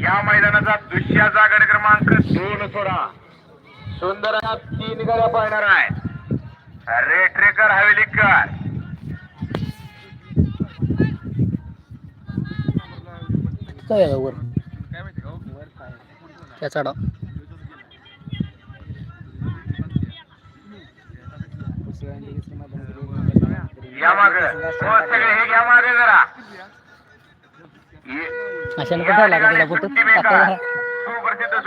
या मैदानाचा दुसऱ्याचा गड क्रमांक दोन सोडा सुंदर तीन गड्या पाहणार आहे. रेट्रेकर हवेलीकर. काय आहे वर. डाव. या माग. हो सगळे हे घ्या मागे जरा. अशाने कुठं ठिकाणी त्याला टाकायला सुप्रसिद्ध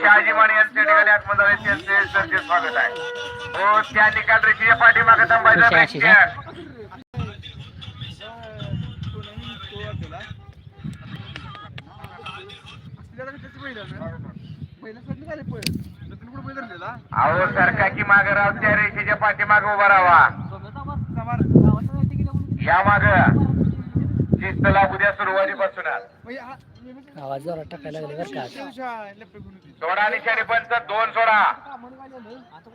शहाजी माने यांच्या ठिकाणी आतमध्ये त्यांचे त्यांचे स्वागत आहे. हो त्या निकाल रेषेच्या पाठीमागे थांबायचं? अहो सरका की माग राव त्या रेषेच्या पाठीमाग उभा राहा. या माग. शिस्त लागू द्या सुरुवातीपासूनच आवाज जरा टाकायला लागले बरं का. सोडा निशाणी पंच दोन सोडा.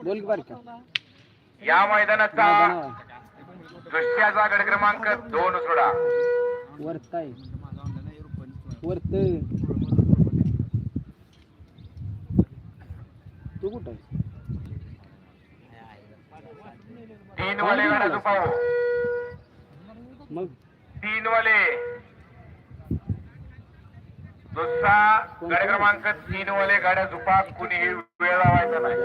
बोल की? बरं या मैदानाचा दृश्याचा गड क्रमांक दोन सोडा. वरत आहे. वरत. तू कुठं आहे? तीन वाले गाडा झुपावो मग? तीन वाले दुसरा गाडी क्रमांक तीन वाले गाड्या झुपा कुणीही वेळ लावायचा नाही.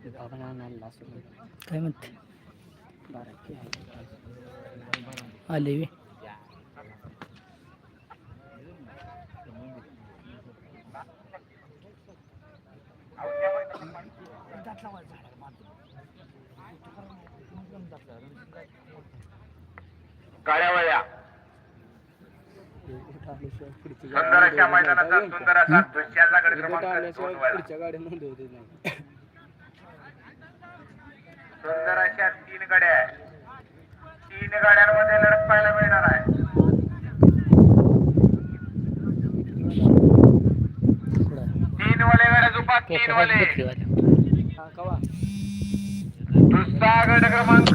काय काय म्हणते आले वे गाड्या वळल्या सुंदर अशा मैदानाचा सुंदर असा दृश्याचा गड क्रमांक दोन वळला गाड्या नोंदवते नाही. सुंदर अशा तीन गाड्या आहेत. तीन गाड्यांमध्ये लढत पाहायला मिळणार आहे. तीन वाले गाड्या झुपा तीन वाले. दुसरा गड क्रमांक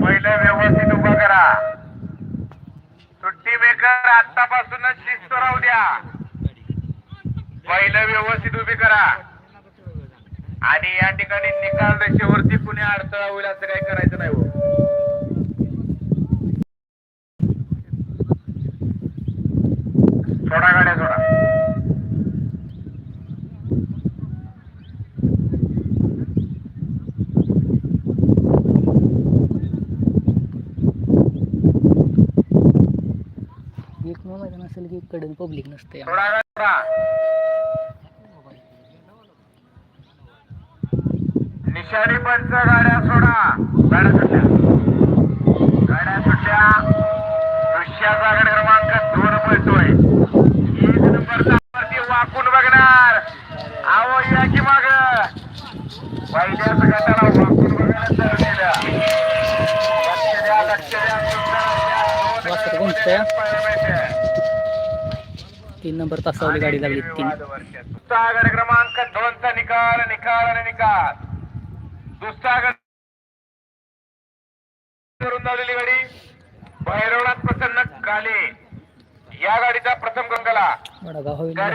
पहिलं व्यवस्थित उभा करा. सुट्टी मेकर आतापासूनच शिस्त राहू द्या. पहिलं व्यवस्थित उभी करा. आणि या ठिकाणी निकाल रेषेवरती कुणी अडथळा होईल असं काही करायचं नाही हो सोडा गाड्या सोडा. मैदान असेल की कडन पब्लिक नसते निशाणी पंच गाड्या सोडा. गाड्या सुट्ट्या गाड्या सुट्ट्या दृश्याचा क्रमांक पळतोय एक नंबरचा वाकून बघणार. आहो या की माग. पहिल्याच गटाला वाकून बघायला ठरलेलं. लक्ष द्या लक्ष द्या. तीन नंबर तासावली गाडी लागली तीन. गड क्रमांक दोनचा निकाल निकाल आणि निकाल. दुसरा करून धावलेली गाडी भैरवनाथ प्रसन्न काले या गाडीचा प्रथम गंगला.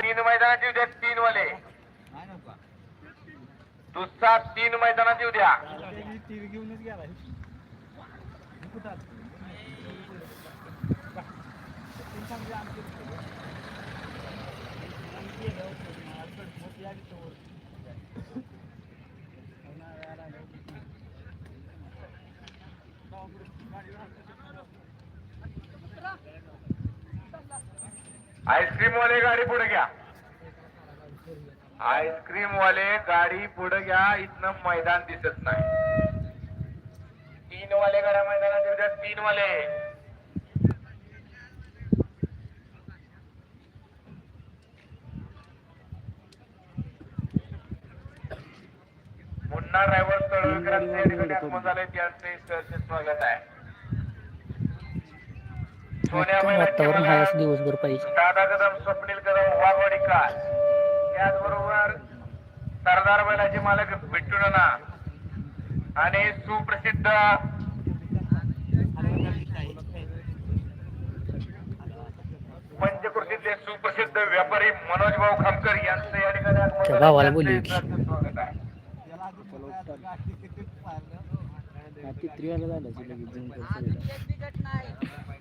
तीन मैदानाची उद्या तीन वाले. दुसरा तीन मैदानाची उद्या आईस्क्रीम वाले गाडी पुढे घ्या. आईस्क्रीम वाले गाडी पुढे घ्या. इथनं मैदान दिसत नाही. तीन वाले गाड्या मैदानात येऊ द्या. तीन वाले मुन्ना ड्रायव्हर तळवकरांचे या स्वागत आहे. महिलांचे वातावरण आहे असं दिवसभर पाहिजे. दादा कदम स्वप्नील कदम वाघवाडीकर त्याचबरोबर सरदार बैलाचे मालक बिट्टू नाना आणि सुप्रसिद्ध पंचकृषीतले सुप्रसिद्ध व्यापारी मनोज भाऊ खामकर यांचं या ठिकाणी आगमन त्या झालं.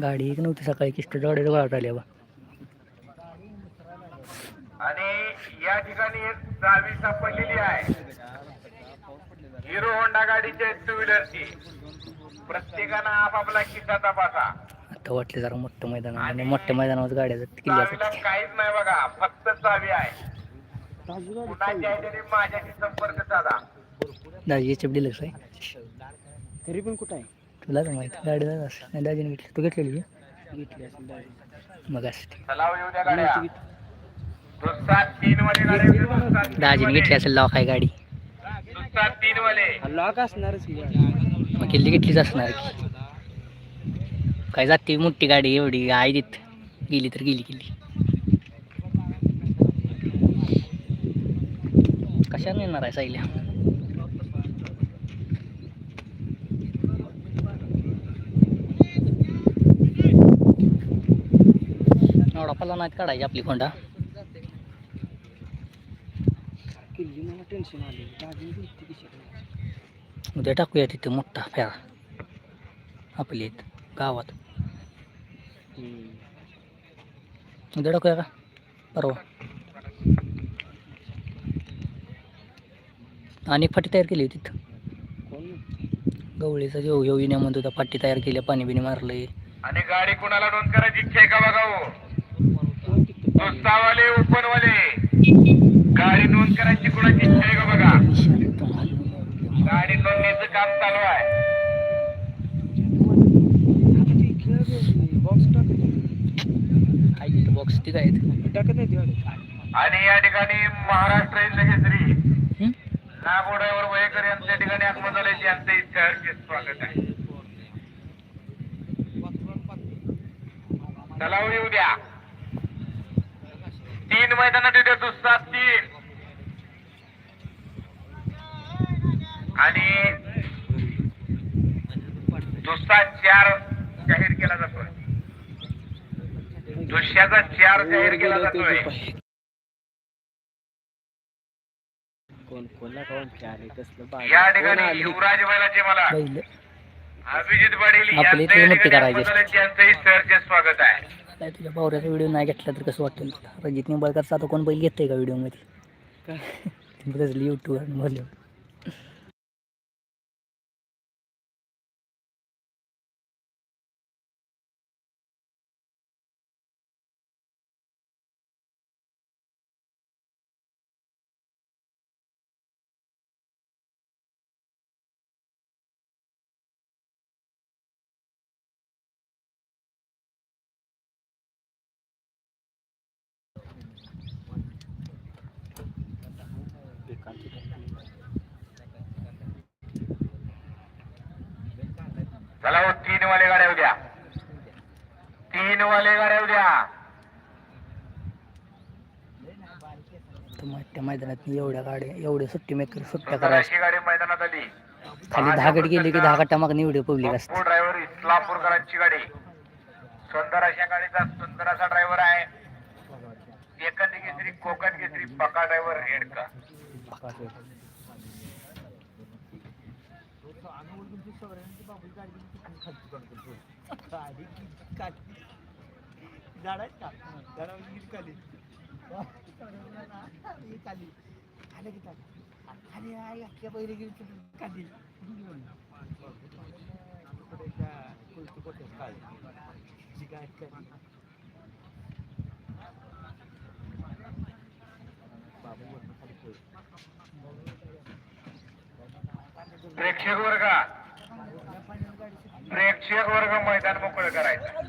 गाडी एक नव्हती सकाळी किस्टर गाडीला गाळत आल्या बा आणि या ठिकाणी एक चावी सापडलेली आहे. हिरो होंडा गाडीच्या टू व्हीलरची प्रत्येकानं आपापला किस्सा तपासा. आता वाटलं जरा मोठं मैदान आहे. आणि मोठ्या मैदानावर गाड्या जातात चावीला किल्ल्यासाठी काहीच नाही बघा फक्त चावी आहे. कुणाच्या ह्याच्याने माझ्याशी संपर्क साधा. दाजी याच्या डिलक्स आहे. तरी पण कुठं आहे? तुला तर माहिती गाडी जात असं नाही दाजीने घेतली. तू घेतलेली का? घेतली असेल डायरेक्ट मग असते चलाव येऊ द्या गाड्या. दुसरा तीन वाले गाड्या येऊ द्या, दुसरा तीन दाजीने वाले. घेतली असेल लाव काय गाडी. दुसरा तीन वाले लॉक असणारच की. मग किल्ली घेतलीच असणार की. काय जाते मोठी गाडी एवढी आई देत. गेली तर गेली गेली. कशाने येणार आहे साईल्या एवढा पल्ला नाहीत काढायची आपली कशी उद्या टाकूया तिथे मोठा फेरा. आपली गावात. उद्या टाकूया का? परवा. आणि फाटी तयार केली होती गवळीचा जेव घेऊ येण्या म्हणतो फाटी तयार केली पाणी बिणी मारलंय. आणि गाडी कुणाला नोंद करायची इच्छा आहे का बघा हो? कोण तिथं दुसरावाले ओपन वाले गाडी नोंद करायची कुणाची इच्छा आहे का बघा? गाडी नोंदणीचं काम चालू आहे आता ते खेळ बॉक्स टाकत आहे तिथं बॉक्स काय आहेत. टाकत नाही तेवढे. आणि या ठिकाणी महाराष्ट्र केसरी. हं? नागोड्यावर वयकर यांच्या ठिकाणी आगमन झाले यांचे सहर्ष स्वागत आहे. चला हो, येऊ द्या. तीन मैदानात येते दुसरा तीन. आणि दुसरा चार जाहीर केला जातोय. दुसऱ्याचा चार जाहीर केला जातोय. कोण कोणला कोण चार? आहे कसलं बाळ. या कोण ठिकाणी? युवराज बैलाचे मला. अभिजित पाटील आपले यांचं ते या मोठे ठिकाणी करायचे. आगमन झालं, त्यांचंही सहर्ष स्वागत आहे. काय तुझ्या पावऱ्याचा व्हिडिओ नाही घेतला तर कसं वाटेल तुला रजित निंबाळकरचा आता कोण बैल घेतंय का व्हिडिओमध्ये काय? यूट्यूबवर बोलले. मोठ्या मैदानात एवढ्या गाड्या एवढ्या सुट्टी मेकर सुट्ट्या करा अशी गाडी मैदानात आली. खाली दहा गट गेले की दहा गटा मागणी एवढे पब्लिक असते. ड्रायव्हर इस्लामपूरकरांची गाडी. सुंदर अशा गाडीचा सुंदर असा ड्रायव्हर आहे. एकंदी कोकण केसरी पका ड्रायव्हर हेडका झाड आहेत का? झाडावर गिरी म्हणजे खाली. चालली आलं की चालली खाली आख्या बैल गिरी खाली. प्रेक्षक वर्ग. प्रेक्षक वर्ग मैदान मोकळं करायचं.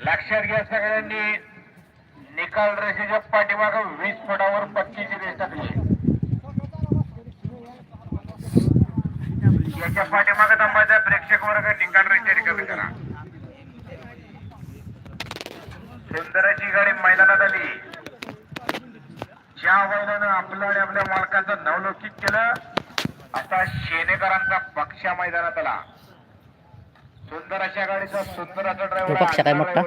लक्षात घ्या सगळ्यांनी. निकाल रेषेच्या पाठीमाग वीस फुटावर पक्कीची रेष टाकली. याच्या पाठीमाग थांबायचा. प्रेक्षक वर्ग निकाल रेषे कमी करा. सुंदर गाडी मैदानात आली. ज्या वैलानं आपलं आणि आपल्या मालकाचं नवलौकिक केलं आता शेनेकरांचा पक्षा मैदानात आला. सुंदर अशा गाडीचा सुंदर असा तो पक्ष काय ड्रायव्हर मोठा?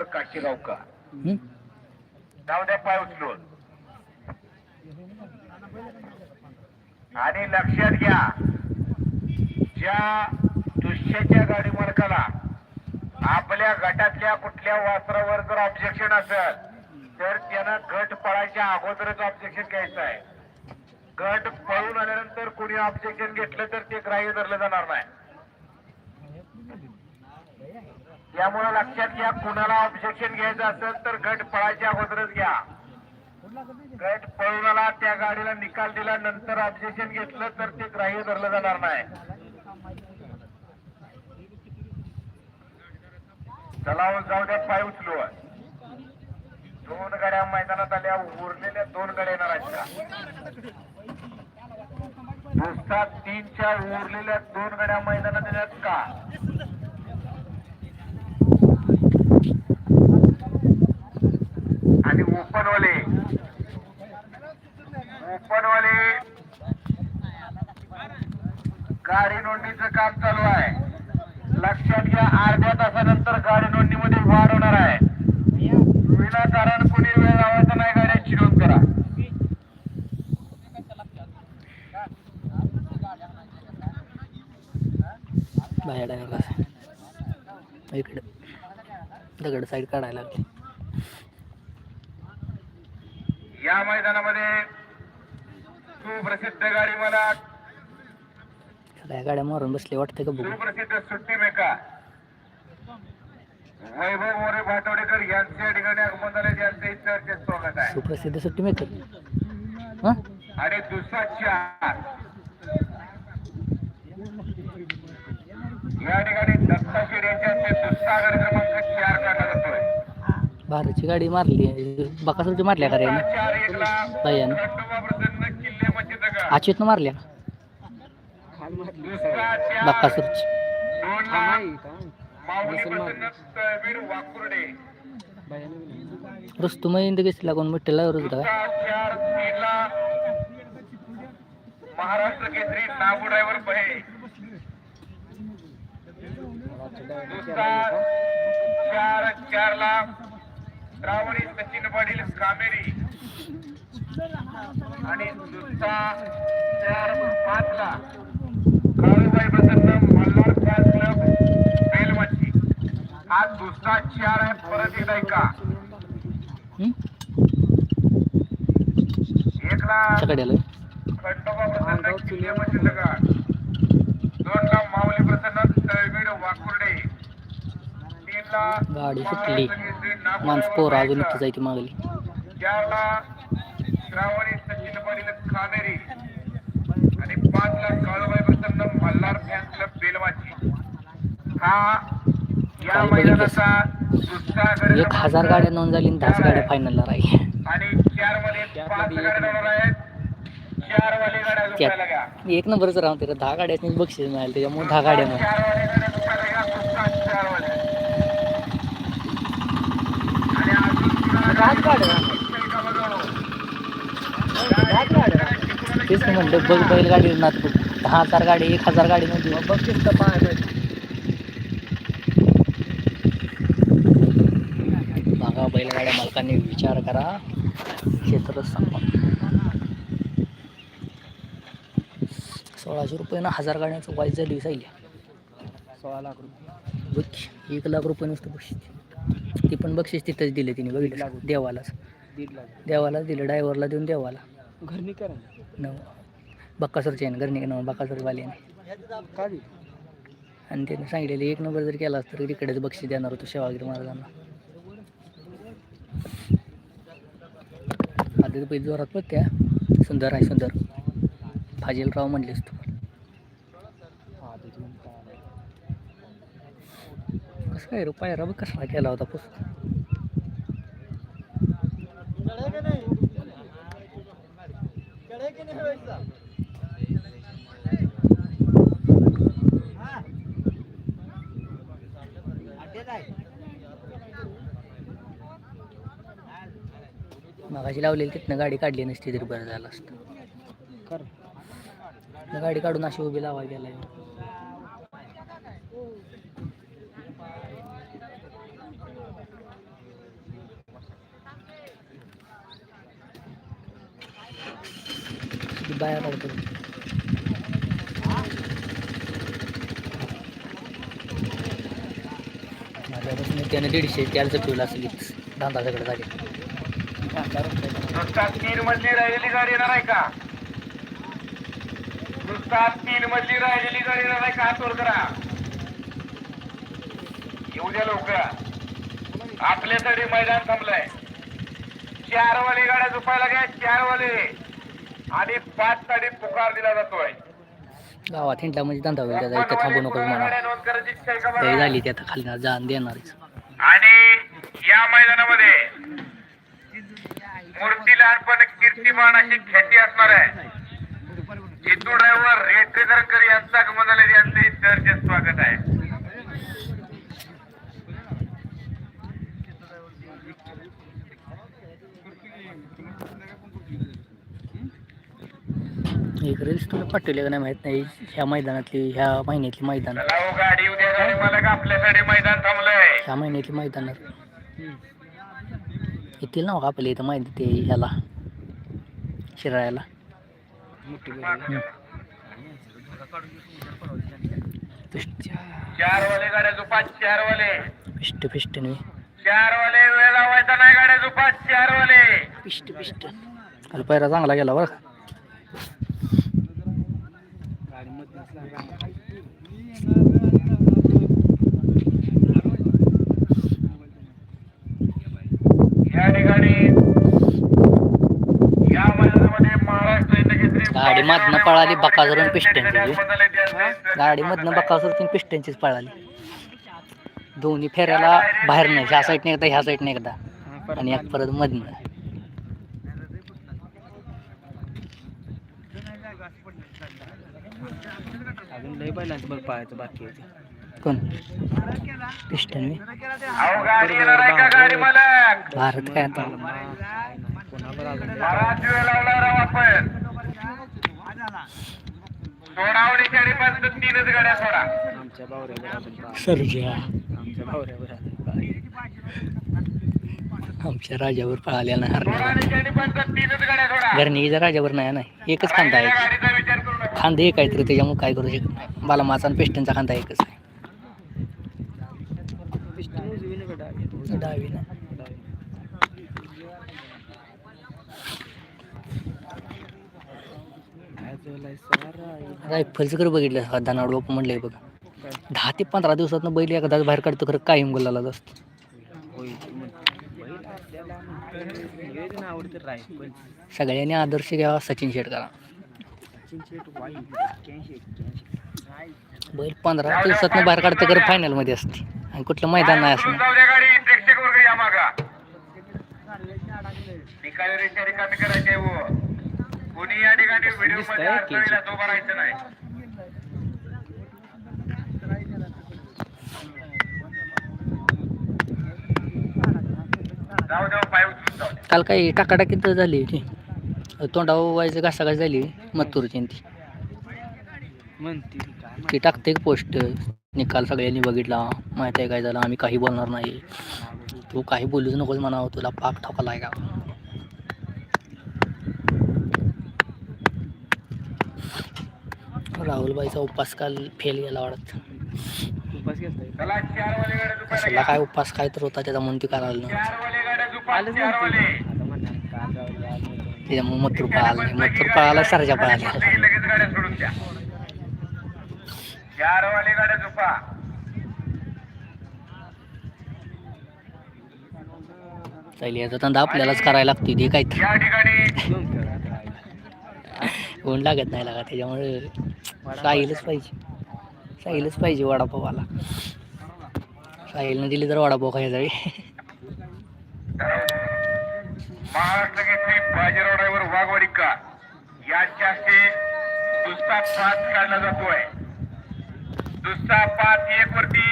जाऊ द्या पाय उचलून. आणि लक्षात घ्या ज्या दुसऱ्याच्या गाडी मालकाला आपल्या गटातल्या कुठल्या वासरावर जर ऑब्जेक्शन असेल तर त्यानं गट पळायच्या अगोदरच ऑब्जेक्शन घ्यायचं आहे. गट पळून आल्यानंतर कोणी ऑब्जेक्शन घेतलं तर ते ग्राह्य धरलं जाणार नाही. त्यामुळे लक्षात घ्या कुणाला ऑब्जेक्शन घ्यायचं असेल तर गट पळायच्या अगोदरच घ्या. गट पळून त्या गाडीला निकाल दिला नंतर ऑब्जेक्शन घेतलं तर ते ग्राह्य धरलं जाणार नाही. चला जाऊ द्या पाय उचलू दोन गाड्या मैदानात आल्या उरलेल्या दोन गाड्या येणार आहेत का? नुसता तीनच्या उरलेल्या दोन गाड्या मैदानात येण्यात का आणि ओपनवाले ओपनवाले गाडी नोंदणीचं काम चालू आहे लक्षात घ्या अर्ध्या तासानंतर गाडी नोंदणीमध्ये वाढ होणार आहे विनाकारण कुणी वेळ लावायचा नाही गाड्यांची नोंद करा बाहेर डायव्हर कसा इकडं दगड साईड काढायला लागली. या मैदानामध्ये सुप्रसिद्ध गाडी मला सगळ्या गाड्या मारून बसले वाटते का बघू. सुप्रसिद्ध सुट्टी मेका वैभव मोरे भाटवडेकर यांच्या ठिकाणी आगमन झाले यांचे चर्चेत स्वागत आहे. सुप्रसिद्ध सुट्टी मेकर. हां आणि दुसरा चार. या ठिकाणी दत्ता दुसरा भारतची गाडी मारली बकासूरची मारल्या का रे दगड आचितनं मारल्या? बकासूरची. दोन ला माऊली प्रसन्न तळवीर वाकुर्डे. रस्तू मग कशी लागून मिठ्ठेला रोज का? दुसरा चार तीनला महाराष्ट्र केसरी नागू ड्रायव्हर बहे दुसरा चार चार ला श्रावणी सचिन पाटील कामेरी आणि दुसरा चार पाच ला काळूबाई प्रसन्न मल्हार फॅन क्लब बेलमची हा दुसरा चार आहे परत येत आहे का एकला कड्याला खंडोबा प्रसन्न किल्ले मच्छी दोन ला माऊली प्रसन्न तळवीड वाकुर्डे तीन ला गाडी सुटली महाराष्ट्र केसरी नागपूर माणसं पोरं ड्रायव्हर अजून. इथं जायची मागली. चारला श्रावणी सचिन पाटील खामेरी आणि पाचला काळूबाई प्रसन्न मल्हार फॅन क्लब बेलवाची. हा या? मैदानाचा दुसरा गड एक हजार गाड्या नोंद झाली दहाच गाड्या फायनलला राहिल्या. आणि चारमध्ये पाच गाड्या धावणार आहेत गाड्या एक नंबरच राहून त्याला दहा गाड्याच बक्षीस मिळालं त्याच्यामुळे दहा गाड्या मिळाल्या चार वाली गाड्या झोपायला घ्या दुसरा चार वाले आणि अजून तेच म्हणलं बघ बैलगाडी ना तू दहा हजार गाडी एक हजार गाडी मध्ये बक्षीस तर बघा बैलगाड्या मालकांनी विचार करा क्षेत्र सांगा सोळाशे रुपये ना हजार गाड्यांचं वाईज झाली सोळा लाख रुपये. बघ एक लाख रुपये नुसतं बक्षीस ती पण बक्षीस तिथंच दिले तिने बघितलं देवालाच. दीड लाख देवालाच दिलं ड्रायव्हरला देऊन देवाला. घरनी करा ना. न बक्कासूरचे आहे घरने न बक्कासूरवाल्याने का दे आणि त्याने सांगितलेलं एक नंबर जर केला तर तिकडेच बक्षीस देणार होतो सेवागिरी महाराजांना. आधी पैसे जोरात पण त्या सुंदर आहे सुंदर. फाजीलराव म्हणलेस तू. कसं काय रे? पायरा बघ कसा केला होता पुस मगाशी लावलेली तिथनं गाडी काढली नसती तरी बरं झालं असतं. गाडी काढून अशी उभी लावा गेला बाया काढतो माझ्यापासून त्याने दीडशे त्याला जपवलं असेल धंदा सगळं झाले. नुसता तीन मधली राहिलेली गाडी येणार आहे का? नुसता तीन मधली राहिलेली गाडी येणार आहे का? हातवर करा. येऊ द्या लवकर. आपल्यासाठी मैदान थांबलंय. चार वाले गाड्या झोपायला घ्या चार वाले आणि पाच साठी पुकार दिला जातोय. गावात हिंडला म्हणजे धंदा होईल त्याचा इथं थांबू नकोस म्हणा लय? झाली ती आता खाली जाण देणारच आणि या मैदानामध्ये मूर्ती लहानपण कीर्तिमान अशी ख्याती असणार आहे. जितू ड्रायव्हर रेटरेकरकर यांचा आगमन झालेले यांचे स्वागत आहे. एक रील्स तुला पाठवले का नाही माहीत नाही ह्या मैदानातली ह्या महिन्यातली मैदान. हो गाडी उद्या गाडी मला का आपल्यासाठी मैदान थांबलंय. ह्या महिन्यातली मैदान येतील ना हो आपल्या इथं माहिती ते ह्याला शिराळ्याला. पिस्ट चार वाले गाड्या झोपा चार वाले पिस्ट पिस्ट नी चार वाले वेळ लावायचा नाही गाड्या झोपा चार वाले पिस्ट काल पहिला चांगला गेला बरं का. गाडी मधनच या ठिकाणी या मैदानामध्ये महाराष्ट्र इंडकेसरी गाडी मधनं पळाली, बकासूर आणि गाडी मधनं बकासूर तीन पळाली. दोन्ही फेऱ्याला बाहेर नाही ह्या साईडने एकदा ह्या साईडने एकदा. आणि एक परत मधनं अजून लय बैलांचं बघ पाहायचं बाकी. कोण? पिस्टन मी. अहो गाडी येणार आहे का गाडी मालक भारत काय आता आमच्या. सर्जा आमच्या राजावर पळाल्या गाड्या सोडा घरणी राजावर नाही ना एकच खांदा आहे. खांदे एक आहे तर त्याच्यामुळे काय करू शकत नाही बालामाचा आणि पिस्टनचा खांदा एकच आहे डावी? ना हे रायफलचं कर बघितलं हा धनावड बापू म्हणलंय बघ? दहा ते पंधरा दिवसात बैल एकदाच बाहेर काढतो खरं कायम गुलालाच असतो सगळ्यांनी आदर्श घ्यावा सचिन शेटकरा बैल पंधरा दिवसात बाहेर काढतं तर फायनलमध्ये असते. आणि कुठलं मैदान नाही उतरून कोणी या ठिकाणी काल काही टाकाटाकीत झाली ती तोंडावर व्हायचं घासाघास झाली मत्तूरची ती म्हणते ती टाकते पोस्ट निकाल सगळ्यांनी बघितला माहिती आहे काय झालं आम्ही काही बोलणार नाही. तू काही बोलूच नकोस म्हणावं तुला पाक ठोकाला आहे का? राहुलबाईचा उपास काल फेल गेला वाटत. दुपारी काय उपास काय तर होता त्याचा म्हणून ती करायला त्याच्यामुळे मथुर पळाला नाही मथुर पळाला सरजा पळाला लगेच लगेच गाड्या झोपा. याचा धंदा आपल्यालाच करायला लागतो ते काय. कोण लागत नाही लागा त्याच्यामुळे साईलच पाहिजे. साईलच पाहिजे वडापावाला साहिलनं दिली तर वडापाव खायचा महाराष्ट्र केसरी बाजीराव ड्रायव्हर वाघवाडी का यांच्या हस्ते दुसरा पाच काढला जातोय. दुसरा पाच एक वरती.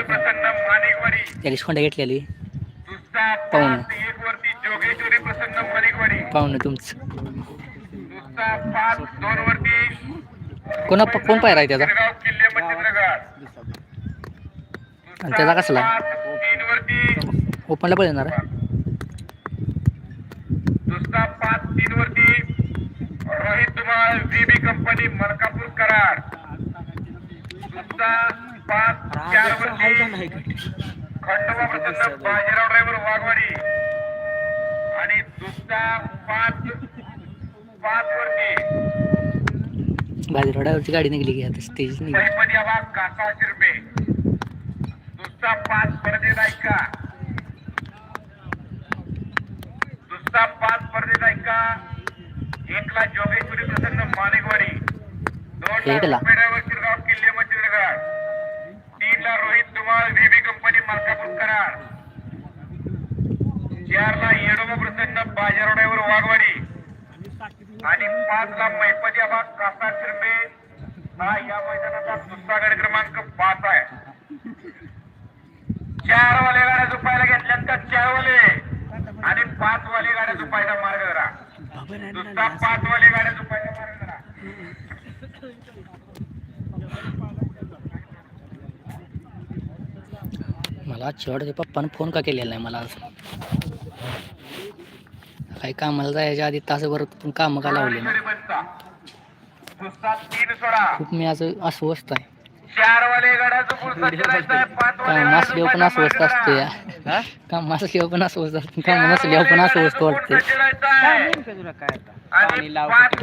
प्रसन्न माणिकवाडी. त्या दिवशी खोंड्या घेतलेली. दुसरा पाहुणं. पाच एक वरती जोगेश्वरी प्रसन्न माणिकवाडी. पाहुणं तुमचं. दुसरा पाच दोन वरती. कोणा कोण पायरा आहे त्याचा? किल्ले आणि त्याचा कसला? तीन वरती. ओपनला पळणार दुसरा पाच तीन वरती रोहित धुमाळ कंपनी मलकापूर कराड. दुसरा पाच चार वरती खंडोबा प्रसन्न बाजीराव ड्रायव्हर वाघवाडी. आणि दुसरा पाच पाच वरती बाजीराव ड्रायव्हरची गाडी निघली की आता तेच निघली. कासा शिरपे. दुसरा पाच परदेत ऐका दुसरा पाच ऐका एकला जोगेश्वरी प्रसन्न माणिकवाडी दोन एकला. ड्रायव्हर शिरगाव किल्ले मच्छिंद्रगड तीनला रोहित धुमाळ व्हीबी कंपनी मलकापूर कराड. चारला येडोबा प्रसन्न बाजारो ड्रायव्हर वाघवाडी. आणि पाचला मैपती आबा कासा शिरपे. हा या मैदानाचा दुसरा गड क्रमांक पाच आहे. चार वाले गाड्या झुपायला घेतल्यानंतर चार वाले आणि पाच वाले गाड्या झुपायचा वाले गाड्या मला शेवटच्या पप्पानं फोन का केलेला नाही मला काही कामाला जायच्या आधी तासभर पण कामं का लावले खूप मी आज अस्वस्थ आहे. नसल्यावर पण अस्वस्थ असतो. या. काम असल्यावर पण अस्वस्थ असतो काम नसल्यावर पण वाटते. लावायचं. पाच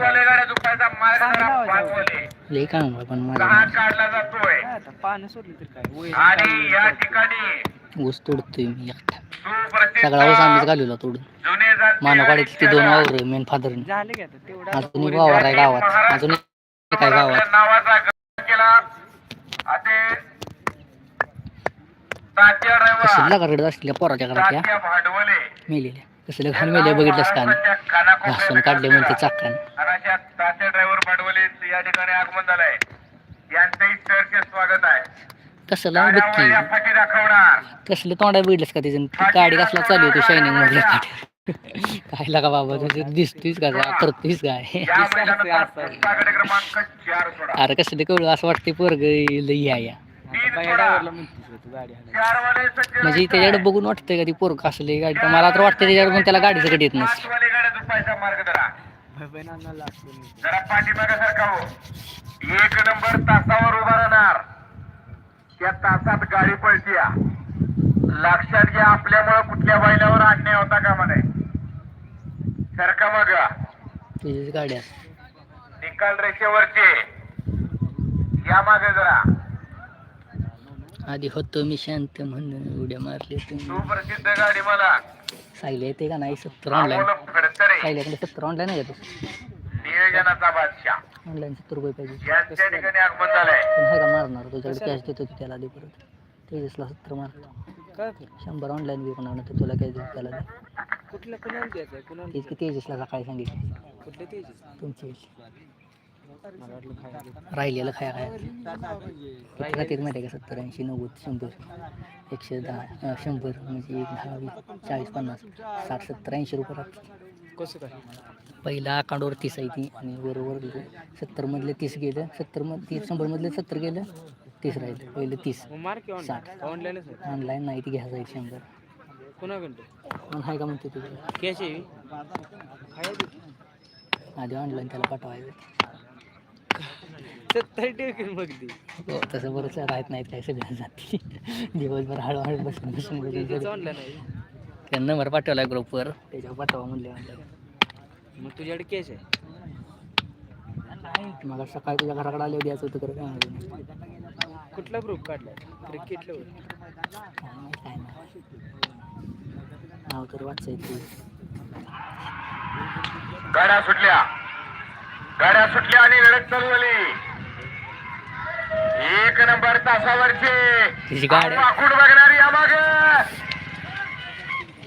वाले. लई काम पण सहा माझ्या काढला जातोय. काय आता पानं सोडली तर काय? वैरण आणि काढली या तर ठिकाणी ऊस तोडतोय मी एकटा सगळा ऊस आम्हीच घालवला तोडून. मानवाडीत ते दोन वावर मेन फादरने झालं की आता तेवढा अजून एक वावर आहे गावात. अजून एक काय गावात आपल्या नावाचा गट केला असे तात्या कसल्या घराकडे असलेल्या पोराच्या भांडवले. मेलेल्या. कसल्या घाण मेल्या बघितलंस का? घासून काढले म्हणते चाकाने तात्या ड्रायव्हर भांडवले या ठिकाणी आगमन झालंय. यांचंही सरचे स्वागत आहे. कसला कसले तोंडा बघितलंस का त्याचं ती गाडी कसला चालू होती शायनिंग मधल्या काय लागा बाबा? तुझं दिसतोयस का? करतोयस काय अरे कसं कळलं? असं वाटते पोरग लई या. म्हणजे त्याच्याकडे बघून वाटतंय का ती पोरग असले गाडी? तर मला तर वाटतं त्याच्याकडे पण त्याला गाडीचं कधी येत नसते. गाड्या नाही. जरा. पाठीमागासारखा हो. एक नंबर तासावर उभा राहणार. त्या तासात गाडी पळतीया. लक्षात घ्या आपल्यामुळे कुठल्या बैलावर अन्याय होता का म्हणे सरका मग. त्याचीच गाडी असते निकाल रेषेवरचे. या मागे जरा. आधी होतो मी शांत म्हणून उड्या मारले तुम्ही. सुप्रसिद्ध गाडी मला. सायल्या येते का नाही? सत्तर ऑनलाईन सायल्याकडे सत्तर ऑनलाईन आहे का नियोजनाचा बादशाह. ऑनलाईन सत्तर रुपये पाहिजे. ठिकाणी आगमन झालंय. का मारणार? तुझ्याकडे कॅश देतो की त्याला दे परत. तेजसला सत्तर मार काय करू शंभर ऑनलाईन विकणार तर तुला काय देऊ? त्याला कुठल्या कुणाला द्यायचं कुणाला तेजसला सकाळी सांगितलं? कुठल्या तेजस तुमची राहिलेलं खाया खाया. राहते माहिती आहे का सत्तर ऐंशी नव्वद शंभर एकशे दहा शंभर म्हणजे एक दहा वीस चाळीस पन्नास साठ सत्तर ऐंशी रुपये कसं काय? पहिला अकाउंटवर तीस आहे ती आणि बरोबर सत्तरमधले तीस गेलं सत्तर मध तीस शंभरमधले सत्तर गेलं तीस राहिलं. पहिलं तीस साठ. ऑनलाईन ऑनलाईन नाही ती घ्यायचं शंभर. आहे का म्हणते तुझं कॅश आहे? खायला आधी ऑनलाईन त्याला पाठवायचं. सत्तर टक्के मग ती हो, तसं बरंच राहत नाहीत काय सगळ्या जाती. दिवसभर हळूहळू बसून बसून आहे त्यांना नंबर पाठवला ग्रुपवर. त्याच्यावर पाठवा म्हणले मग तुझ्याकडे कॅश आहे? मग सकाळी तुझ्या घराकडे आले द्यायचं होतं खरं काय नाही. कुठला ग्रुप काढलाय? क्रिकेटला. काय नाही. नाव तर वाचायचं गाड्या सुटल्या. गाड्या सुटल्या आणि वेळेत चालू झाली. एक नंबर तासावरचे. वाकून बघणार या माग.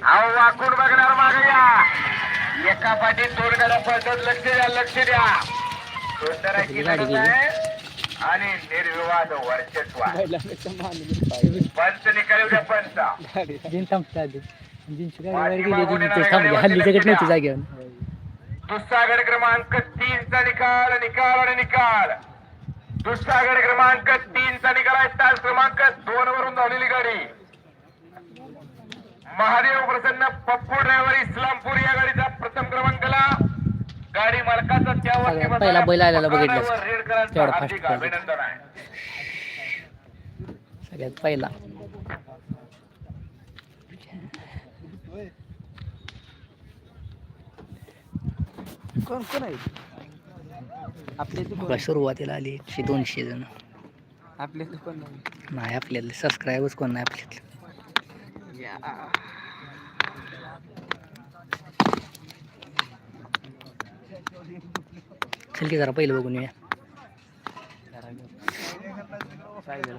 अहो वाकून बघणार माग या. एका पाठीत दोन गाड्या पळतात लक्ष द्या लक्ष द्या. लढत? आहे आणि निर्विवाद वर्चस्व. पंच निकाल उद्या पंच. दुसरा गड क्रमांक तीनचा निकाल निकाल आणि निकाल. दुसरा गड क्रमांक तीनचा निकाल आहे तास क्रमांक दोन वरून धावलेली गाडी. महादेव प्रसन्न पप्पू ड्रायव्हर इस्लामपूर या गाडीचा प्रथम क्रमांकाला. गाडी मालकाचा सगळ्यात पहिला बैल आलेला fast अभिनंदन आहे. सगळ्यात पहिला. कोण कोण आहे? बघा सुरुवातीला आली एकशे दोनशे जण. कोण नाही? आपल्याला सबस्क्राईबच कोण नाही आपल्यातलं. या. चल की जरा पहिलं बघून येऊया. सायबर